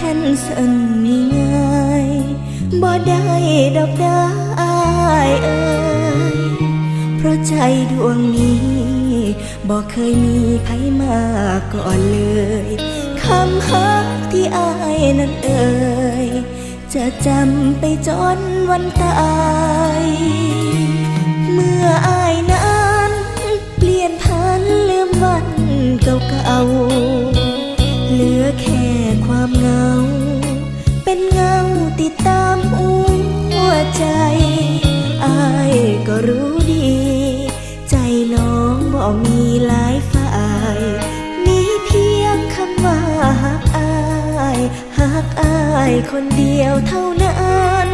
แค่นสันง่ายบ่ได้ดอกได้เอ่ยเพราะใจดวงนี้บ่เคยมีไผมาก่อนเลยคำฮักที่อายนั้นเอ่ยจะจำไปจนวันตายเมื่ออายนั้นเปลี่ยนพันลืมวันเก่าๆ ก็รู้ดี ใจน้องบอกมีหลายฝ่าย มีเพียงคำว่าหักอายหักอายคนเดียวเท่านั้น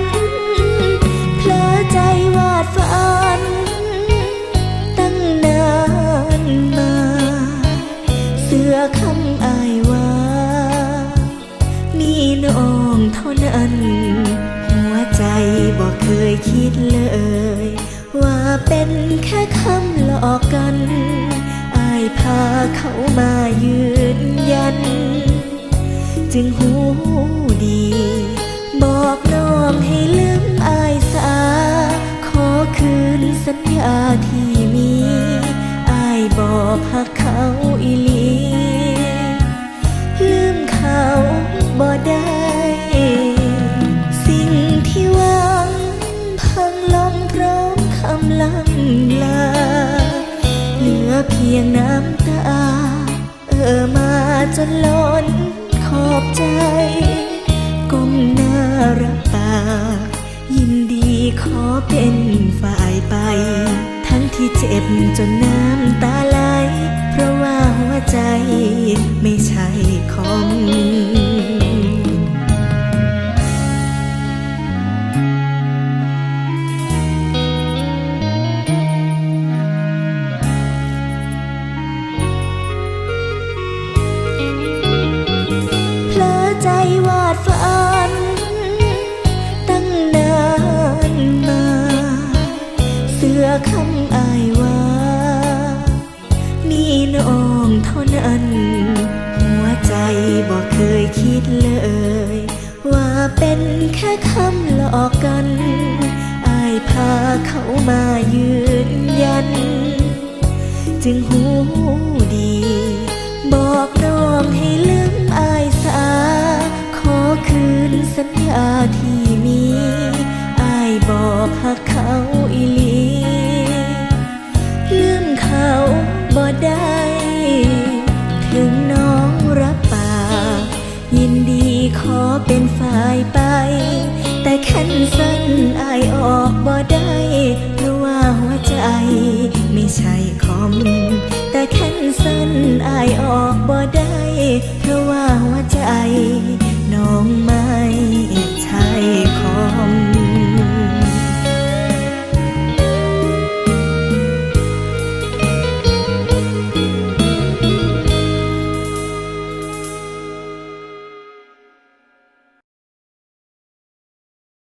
เพลอใจวาดฝัน ตั้งนานมา เสื้อคำอายว่ามีน้องเท่านั้น หัวใจบอกเคยคิดเลย เป็นแค่คำหลอกกัน อายพาเขามายืนยัน จึงหูดี บอกน้องให้ลืมอายสา ขอคืนสัญญาที่มี อายบอกหักเขาอีหลี ลืมเขาบ่ได้ ลำลา เหลือเพียงน้ำตา เอ่อมาจนล้นขอบใจ ก้มหน้ารับปากยินดีขอเป็นฝ่ายไป ทั้งที่เจ็บจนน้ำตาไหล เพราะว่าหัวใจไม่ใช่ของ เคยคิดเลย ว่าเป็นแค่คำหลอกกัน อายพาเขามายืนยัน จึงหูดี บอกน้องให้ลืมอายสา ขอคืนสัญญา ไม่ใช่คอม